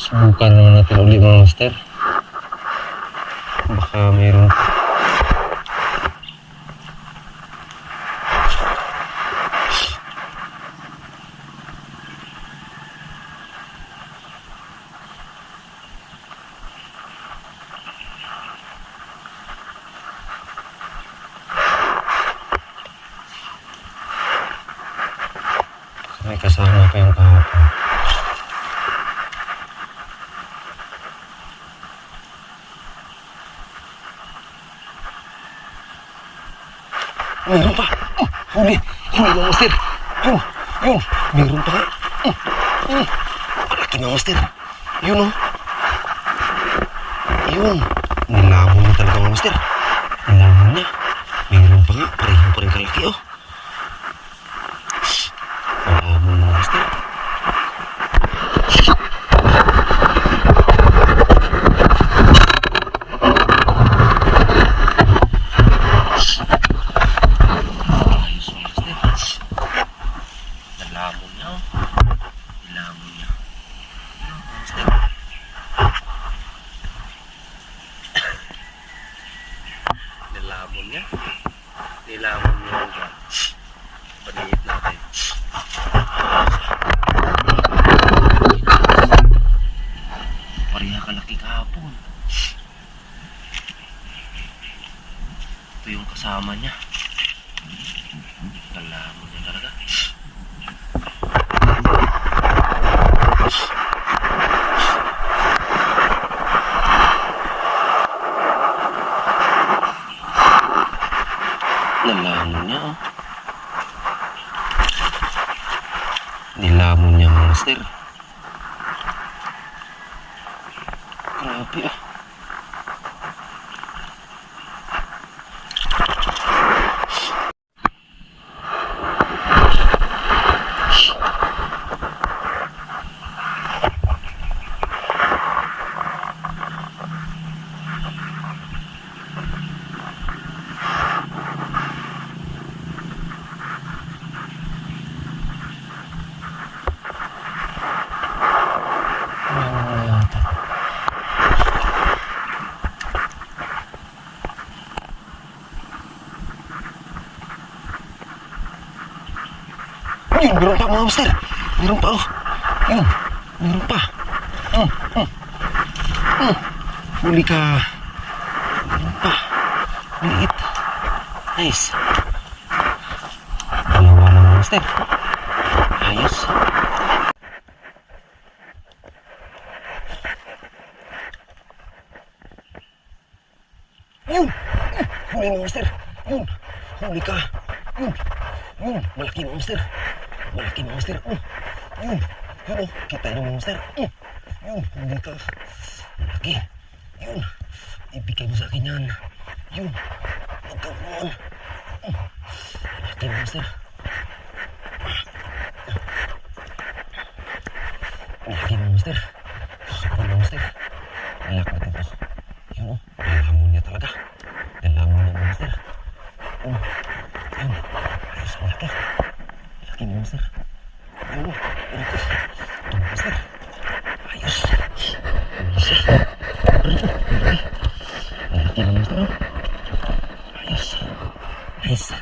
Subukan naman natin uli mga master. Baka mayroon kasama pa yung kahapon. Meron pa! Oh, huli! Huli na, master! Yun! Yun! Meron pa. Malaki na, master! Yun, oh! Yun! Nilamon niya talaga, mga master! Nilamon niya! Meron pa nga! Pareho pa rin kalaki, oh! Nilamon, mga master! Ayos, mga master! Nilamon niya, oh! Nilamon niya! Yun, mga master! Nilamon niya. Nilamon niya ang dyan. Paniit natin. Pareha kalaki kahapon. Ito yung kasama niya. Nilamon niya talaga. Nilamon niya, oh. Nilamon niya, master. help you. Yun, meron pa mga master. Meron pa, oh. Yun, meron pa. Mm, mm. Mm. Huli ka. Meron pa. Liit. Nice. Dalawa na mga master. Ayos. Yun! Huli mo, master! Yun! Huli ka! Yun! Yun! Malaki mo, master! Malaki mo, master! Mm. Yun! Yun, oh! Kita niyo mo, master! Mm. Yun! Huli ka! Malaki! Yun! Ibigay mo sa akin yan! Yun! Huwag kang umuwan! Mm. Malaki mo, master! Malaki mo, master! Susupan mo, master! Alak natin to. Yun, oh. Nilamon niya talaga. Nilamon niya, master. Oh. Yun. Ayos, malaki. Malaki mo, master. Yun, oh. Malaki. Yun, master. Ayos. Ayos master, oh. Ayos. Nice.